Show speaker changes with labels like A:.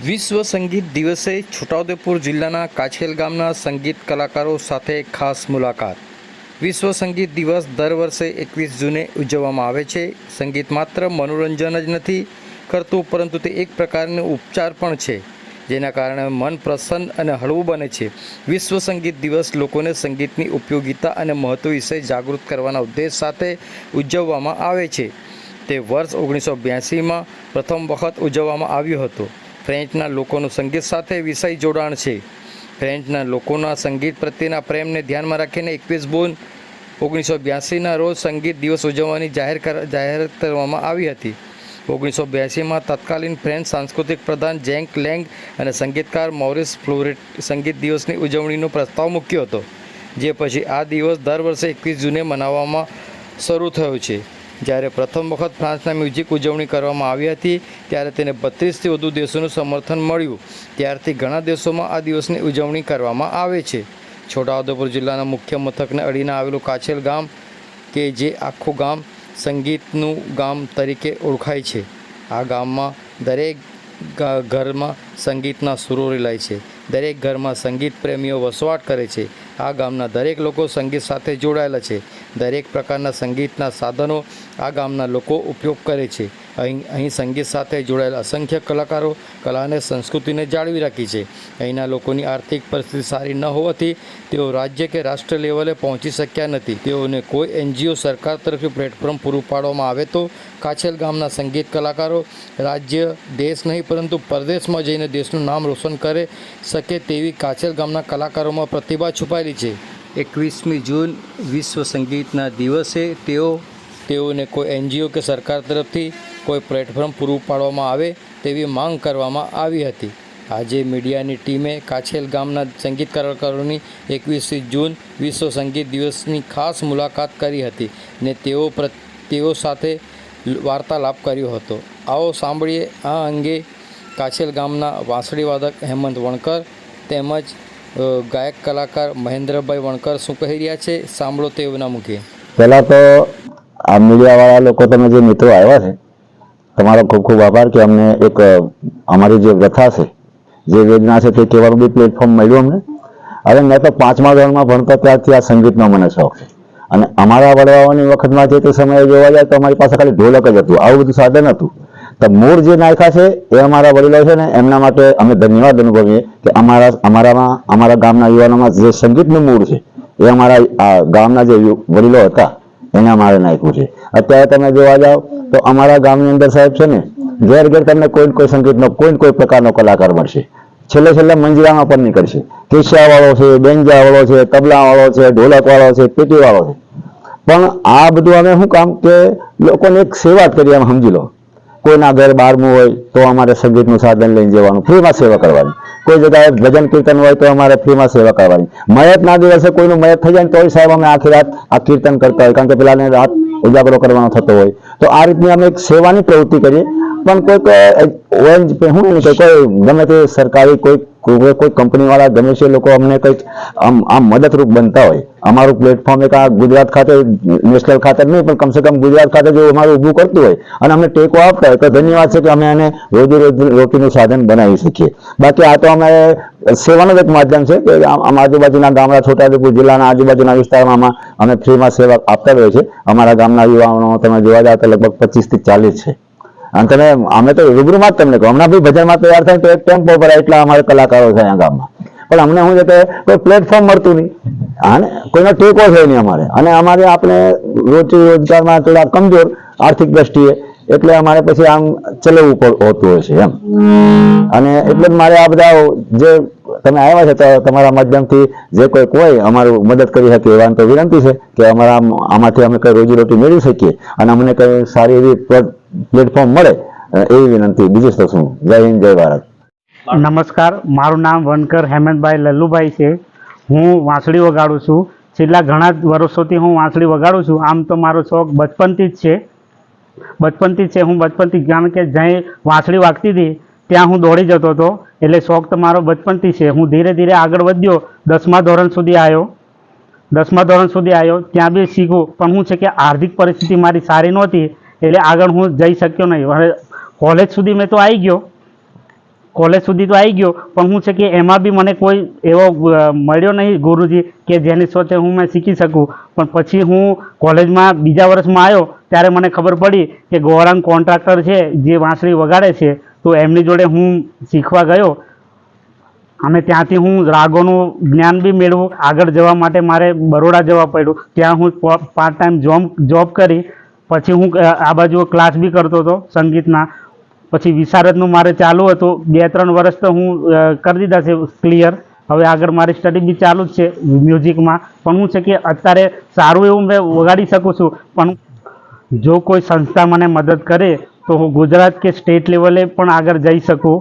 A: વિશ્વ સંગીત દિવસે છોટાઉદેપુર જિલ્લાના કાછેલ ગામના સંગીત કલાકારો સાથે ખાસ મુલાકાત. વિશ્વ સંગીત દિવસ દર વર્ષે એકવીસ જૂને ઉજવવામાં આવે છે. સંગીત માત્ર મનોરંજન જ નથી કરતું, પરંતુ તે એક પ્રકારનો ઉપચાર પણ છે, જેના કારણે મન પ્રસન્ન અને હળવું બને છે. વિશ્વ સંગીત દિવસ લોકોને સંગીતની ઉપયોગિતા અને મહત્વ વિશે જાગૃત કરવાના ઉદ્દેશ સાથે ઉજવવામાં આવે છે. તે વર્ષ ઓગણીસો બ્યાસીમાં પ્રથમ વખત ઉજવવામાં આવ્યો હતો. ફ્રેન્ચના લોકોનું સંગીત સાથે વિષય જોડાણ છે. ફ્રેન્ચના લોકોના સંગીત પ્રત્યેના પ્રેમને ધ્યાનમાં રાખીને એકવીસ બોન ઓગણીસો બ્યાસીના રોજ સંગીત દિવસ ઉજવવાની જાહેર જાહેરાત કરવામાં આવી હતી. ઓગણીસો બ્યાસીમાં તત્કાલીન ફ્રેન્ચ સાંસ્કૃતિક પ્રધાન જેંક લેંગ અને સંગીતકાર મોરિસ ફ્લોરેટ સંગીત દિવસની ઉજવણીનો પ્રસ્તાવ મૂક્યો હતો, જે પછી આ દિવસ દર વર્ષે એકવીસ જૂને મનાવવામાં શરૂ થયો છે. જ્યારે પ્રથમ વખત ફ્રાન્સના મ્યુઝિક ઉજવણી કરવામાં આવી હતી, ત્યારે તેને બત્રીસથી વધુ દેશોનું સમર્થન મળ્યું. ત્યારથી ઘણા દેશોમાં આ દિવસની ઉજવણી કરવામાં આવે છે. છોટાઉદેપુર જિલ્લાના મુખ્ય મથકને અડીને આવેલું કાછેલ ગામ, કે જે આખું ગામ સંગીતનું ગામ તરીકે ઓળખાય છે. આ ગામમાં દરેક ઘરમાં સંગીતના સુરો રેલાય છે. દરેક ઘરમાં સંગીત પ્રેમીઓ વસવાટ કરે છે. આ ગામના દરેક લોકો સંગીત સાથે જોડાયેલા છે. દરેક પ્રકારના સંગીતના સાધનો આ ગામના લોકો ઉપયોગ કરે છે. અહીં અહીં સંગીત સાથે જોડાયેલા અસંખ્ય કલાકારો કલા અને સંસ્કૃતિને જાળવી રાખી છે. અહીંના લોકોની આર્થિક પરિસ્થિતિ સારી ન હોવાથી તેઓ રાજ્ય કે રાષ્ટ્ર લેવલે પહોંચી શક્યા નથી. તેઓને કોઈ એનજીઓ સરકાર તરફથી પ્લેટફોર્મ પૂરું પાડવામાં આવે તો કાછેલ ગામના સંગીત કલાકારો રાજ્ય દેશ નહીં પરંતુ પરદેશમાં જઈને દેશનું નામ રોશન કરે શકે તેવી કાછેલ ગામના કલાકારોમાં પ્રતિભા છુપાયેલી છે. એકવીસમી જૂન વિશ્વ સંગીતના દિવસે તેઓ તેઓને કોઈ એનજીઓ કે સરકાર તરફથી કોઈ પ્લેટફોર્મ પૂરું પાડવામાં આવે તેવી માંગ કરવામાં આવી હતી. આજે મીડિયાની ટીમે કાછેલ ગામના સંગીત કલાકારોની એકવીસમી જૂન વિશ્વ સંગીત દિવસની ખાસ મુલાકાત કરી હતી ને તેઓ પ્ર, તેઓ સાથે વાર્તાલાપ કર્યો હતો. આવો સાંભળીએ આ અંગે કાછેલ ગામના વાંસળી વાદક હેમંત વણકર તેમજ ગાયક કલાકાર મહેન્દ્રભાઈ વણકર શું કહી રહ્યા છે? સાંભળો તેઓના મુખે.
B: પહેલાં તો આ મીડિયાવાળા લોકો તમે જે મિત્રો આવ્યા છે તમારો ખૂબ ખૂબ આભાર કે અમને એક અમારી જે વ્યથા છે, જે વેદના છે તે કહેવાનું બી પ્લેટફોર્મ મળ્યું અમને. હવે મેં તો પાંચમા ધોરણમાં ભણતા ત્યારથી આ સંગીતનો મને શોખ છે. અને અમારા વડવાઓની વખતમાં જે તે સમયે જોવા જાય તો અમારી પાસે ખાલી ઢોલક જ હતું, આવું બધું સાધન હતું. તો મૂળ જે નાખ્યા છે એ અમારા વડીલો છે ને, એમના માટે અમે ધન્યવાદ અનુભવીએ કે અમારા, અમારામાં, અમારા ગામના યુવાનોમાં જે સંગીતનું મૂળ છે, એ અમારા ગામના જે વડીલો હતા, એને અમારે નાખ્યું છે. અત્યારે તમે જોવા જાઓ તો અમારા ગામની અંદર સાહેબ છે ને, ઘેર ઘેર તમને કોઈ ને કોઈ સંગીતનો, કોઈ ને કોઈ પ્રકારનો કલાકાર મળશે. છેલ્લે છેલ્લે મંજીરામાં પણ નીકળશે. વાળો છે બેંજા વાળો છે તબલા વાળો છે ઢોલક વાળો છે પેટી વાળો છે. પણ આ બધું અમે શું કામ કે લોકોને એક સેવા જ કરી એમ સમજી લો. કોઈના ઘર બારમું હોય તો અમારે સંગીતનું સાધન લઈને જવાનું, ફ્રીમાં સેવા કરવાની. કોઈ જગ્યાએ ભજન કીર્તન હોય તો અમારે ફ્રીમાં સેવા કરવાની. મયતના દિવસે કોઈનું મયત થઈ જાય તો સાહેબ અમે આખી રાત આ કીર્તન કરતા હોય, કારણ કે પેલાને રાત ઉજાગરો કરવાનો થતો હોય. તો આ રીતની અમે એક સેવાની પ્રવૃત્તિ કરીએ. પણ કોઈક ઓએનજ શું નહીં કે કોઈ ગમે તે સરકારી, કોઈ કોઈ કંપનીવાળા, ગમે છે લોકો અમને કંઈક આમ આમ મદદરૂપ બનતા હોય. અમારું પ્લેટફોર્મ એક આ ગુજરાત ખાતે નેશનલ ખાતે નહીં, પણ કમસે કમ ગુજરાત ખાતે જો અમારું ઊભું કરતું હોય અને અમને ટેકો આપતા હોય, તો ધન્યવાદ છે કે અમે એને રોજી રોટીનું સાધન બનાવી શકીએ. બાકી આ તો અમે સેવાનું એક માધ્યમ છે કે આમ આજુબાજુના ગામડા, છોટાઉદેપુર જિલ્લાના આજુબાજુના વિસ્તારમાં અમે ફ્રીમાં સેવા આપતા હોય છે અમારા ગામના યુવાનો તમે જોવા જાવ તો લગભગ પચીસથી ચાલીસ છે. અને તમે અમે તો રૂબરૂમાં જ તમને કહું. હમણાં બી ભજનમાં તૈયાર થાય તો એક ટેમ્પો ભરાય એટલા અમારે કલાકારો છે અહીંયા ગામમાં. પણ અમને શું છે કે કોઈ પ્લેટફોર્મ મળતું નહીં. હા ને કોઈનો ટેકો છે નહીં અમારે. અને અમારે આપણે રોજી રોજગારમાં થોડા કમજોર આર્થિક દ્રષ્ટિએ, એટલે અમારે પછી આમ ચલાવવું હોતું હોય છે, એમ. અને એટલે મારે આ બધા જે તમે આવ્યા છે, તો તમારા માધ્યમથી જે કોઈ હોય અમારું મદદ કરી શકે એવા તો વિનંતી છે કે અમારા આમાંથી અમે કઈ રોજીરોટી મેળવી શકીએ અને અમને કઈ સારી એવી પ્લેટફોર્મ મળે એવી વિનંતી. બીજું તો શું? જય હિન્દ, જય ભારત.
C: નમસ્કાર, મારું નામ વનકર હેમંતભાઈ લલ્લુભાઈ છે. હું વાંસળી વગાડું છું. છેલ્લા ઘણા વર્ષોથી હું વાંસળી વગાડું છું. આમ તો મારો શોખ બચપનથી જ છે. બચપનથી છે. હું બચપનથી કારણ કે જ્યાં વાંસળી વાગતી હતી, ત્યાં હું દોડી જતો હતો. એટલે શોખ તો મારો બચપનથી છે. હું ધીરે ધીરે આગળ વધ્યો. દસમા ધોરણ સુધી આવ્યો. દસમા ધોરણ સુધી આવ્યો. ત્યાં બી શીખું. પણ હું છે કે આર્થિક પરિસ્થિતિ મારી સારી નહોતી. એટલે આગળ હું જઈ શક્યો નહીં. હવે કોલેજ સુધી મેં તો આવી ગયો. કોલેજ સુધી તો આવી ગયો, પણ હું છે કે એમાં બી મને કોઈ એવો મળ્યો નહીં ગુરુજી કે જેની સોચે હું મેં શીખી શકું. પણ પછી હું કોલેજમાં બીજા વર્ષમાં આવ્યો, ત્યારે મને ખબર પડી કે ગૌરાંગ કોન્ટ્રાક્ટર છે, જે વાંસળી વગાડે છે, તો એમની જોડે હું શીખવા ગયો. અને ત્યાંથી હું રાગોનું જ્ઞાન બી મેળવું, આગળ જવા માટે મારે બરોડા જવા પડ્યું. ત્યાં હું પાર્ટ ટાઈમ જોબ જોબ કરી. પછી હું આ બાજુ ક્લાસ બી કરતો હતો, સંગીતના. પછી વિશારદનું મારે ચાલુ હતું. બે ત્રણ વર્ષ તો હું કરી દીધા છે ક્લિયર હવે આગળ મારી સ્ટડી બી ચાલુ જ છે મ્યુઝિકમાં પણ હું છે કે અત્યારે સારું એવું મેં વગાડી શકું છું. પણ જો કોઈ સંસ્થા મને મદદ કરે તો હું ગુજરાત કે સ્ટેટ લેવલે પણ આગળ જઈ શકું.